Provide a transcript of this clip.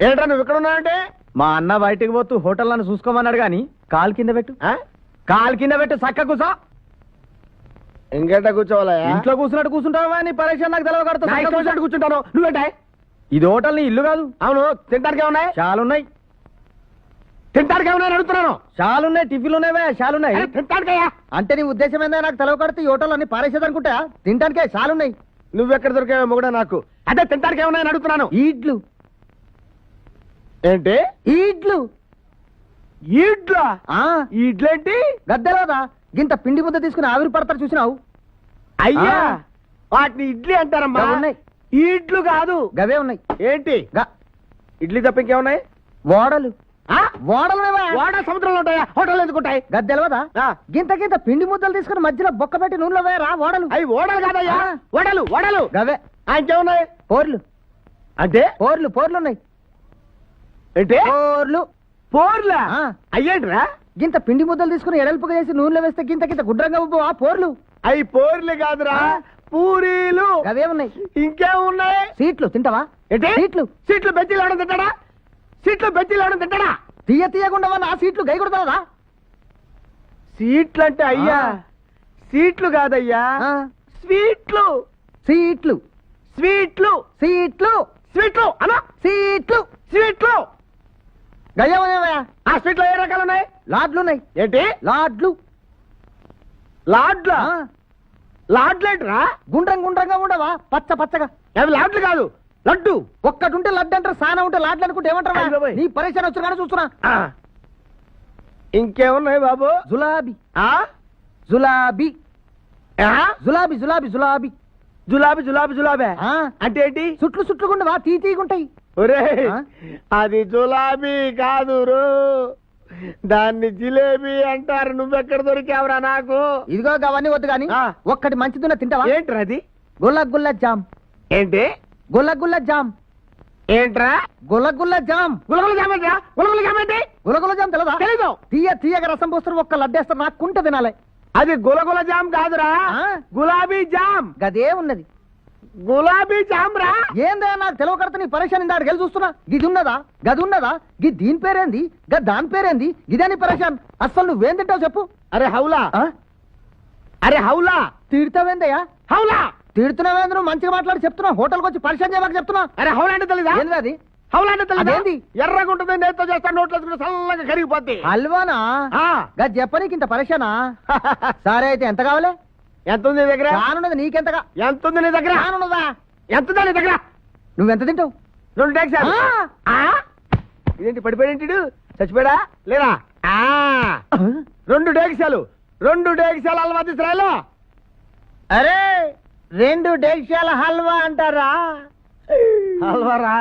ఏంట్రా నువ్వు ఇక్కడ ఉన్నావంటే? మా అన్న బయటికి పోతూ హోటల్ నన్ను చూసుకోమన్నాడు గాని కాలు కింద పెట్టు. ఆ? కాలు కింద పెట్టు చక్క కూసా. ఇంకేట కూర్చోవాలా ఇంట్లో కూర్చున్నట్టు కూర్చుంటావా నీ పరీక్ష నాకు వచ్చినట్టు కూర్చుంటాను. నువ్వేంటే? ఇది హోటల్ నీ ఇల్లు కాదు. అవును తింటానికి చాలా ఉన్నాయి? తింటానికి ఏమన్నా అడుగుతున్నాను చాలా ఉన్నాయి టిఫిన్లు ఉన్నాయి చాలా ఉన్నాయి అరే, తింటానికయ్యా అంటే నీ ఉద్దేశం ఏందా? నాకు తెలవకడితే ఈ హోటల్ అన్ని పారేసేదనుకుంటా తినడానికే చాలా ఉన్నాయి నువ్వెక్కడ దొరికావో మొగుడా నాకు. అదే తింటానికి ఏమన్నా అడుగుతున్నాను. ఈడ్లు ఏంటి? ఈడ్లు. ఈడ్లా? ఆ. ఈడ్లేంటి? గద్దెలోదా గింత పిండి ముద్ద తీసుకుని ఆవిరి పడతారు చూసినావు? అయ్యా. వాటిని ఇడ్లీ అంటారమ్మా. ఉన్నాయి. ఈడ్లు కాదు. గవే ఉన్నాయి. ఏంటి? గ- ఇడ్లీ తప్ప ఇంకేమున్నాయి? ఓడలు ఆ? ఓడలు వాడ సముద్రంలో ఉంటాయా? హోటల్ ఎందుకుంటాయి? గద్దెలవదా. గింత గింత పిండి ముద్దలు తీసుకుని మధ్యలో బొక్క పెట్టి నూనెలో వేయరా? ఓడలు అవి ఓడలు కాదయ్యా. ఓడలు ఓడలు గవే ఇంకేమున్నాయి? పోర్లు. అంటే? పోర్లు పోర్లు ఉన్నాయి ఏంటి? పోర్లు. పోర్లా. అయ్యేంట్రా? గింత పిండి ముద్దలు తీసుకుని ఎడల్పుగా చేసి నూనెలో వేస్తే గింత గింత గుడ్రంగా ఉబ్బు ఆ పోర్లు. అవి పోర్లు కాదురా. పూరీలు. గవే ఉన్నాయి ఇంకేమున్నాయి? సీట్లు తింటావా? ఏంటి? సీట్లు. సీట్లు బెజ్జీలు ఎవడం తింటాడా? సీట్లు బెజ్జీలు ఎవడం తింటాడా? తీయ తీయకుండా ఆ సీట్లు గై కొడతావా? సీట్లు అంటే అయ్యా. సీట్లు కాదయ్యా. స్వీట్లు. సీట్లు. స్వీట్లు. సీట్లు. స్వీట్లు. అనా సీట్లు. స్వీట్లు. గయ్యమనేవా ఆ ఏ రకాలు ఉన్నాయి లాడ్లు ఉన్నాయి. ఏంటి? లాడ్లు. లాడ్లా? లాడ్లేంట్రా? గుండ్రం గుండ్రంగా ఉండవా? పచ్చ పచ్చగా. అవి లాడ్లు కాదు లడ్డు. ఒక్కటి ఉంటే లడ్డు అంటారు సానా ఉంటే లాడ్లు అనుకుంటే ఏమంటారా బాబోయ్. నీ పరిచయం వచ్చి కానీ చూస్తున్నా. ఇంకేమున్నాయి బాబు? జులాబీ. ఆ? జులాబీ. ఆ? జులాబీ జులాబీ జులాబీ. జులాబీ జులాబీ జులాబీ. అంటే ఏంటి? చుట్లు చుట్లుగుండవా తీ తీగుంటాయి. ఒరే? అది జులాబీ కాదు రో. దాన్ని జిలేబీ అంటారు. నువ్వెక్కడ దొరికావురా నాకు? ఇదిగో అవన్నీ వద్దు కానీ. ఒక్కటి మంచిదిన్న తింటావా? ఏంట్రా అది? గుల్ల గుల్ల జామ్. ఏంటి? గుల్ల గుల్ల జామ్. ఏంట్రా? గుల్ల గుల్ల జామ్. గులగుల జామేంట్రా గులగుల జామేంటి గుల్ల గుల్ల జామ్ తెలదా తెలీదు. తీయ తీయగా రసం పోస్తారు ఒక్క లడ్డేస్తారు నాకు కుంట తినాలి. అది గులగుల జామ్ కాదురా? గులాబీ జామ్. గదే ఉన్నది. గులాబీ జామ్ రా ఏందే నాకు తెలవకడత నీ పరేషాన్ ఇందాడు గెలి చూస్తున్నా? గిది ఉన్నదా? గది ఉన్నదా? గి దీని పేరేంది? గ దాని పేరేంది? గిదే నీ పరేషాన్ అస్సలు నువ్వేం తింటావు చెప్పు. అరే హౌలా? అరే హౌలా. తిడతావేందయ్యా? హౌలా. తిడుతున్నావేంద్ర మంచిగా మాట్లాడి చెప్తున్నా. హోటల్కి వచ్చి పరిచయం చేయమని చెప్తున్నా. అరే హౌలా అంటే తెలీదా? ఏంది అది? హౌలా అంటే తెలీదా అదేంది? ఎర్రగా ఉంటుంది నేతో చేస్తాను నోట్లో చల్లగా కరిగిపోద్ది. హల్వానా? చెప్పనీకి ఇంత పరేషానా? సరే అయితే ఎంత కావాలి? ఎంత ఉంది దగ్గర? కానున్నది నీకెంతగా? ఎంత ఉంది నీ దగ్గర? కానున్నదా ఎంత నీ దగ్గర? నువ్వెంత తింటావు? రెండు ట్యాక్స్ ఆ. ఇదేంటి పడిపోయాడు చచ్చిపోయాడా? లేరా ఆ. రెండు డేక్షాలు రెండు డేక్షాలు అలవా తీసురాయలో అరే రెండు డేక్షాల హల్వా అంటారా? హల్వారా?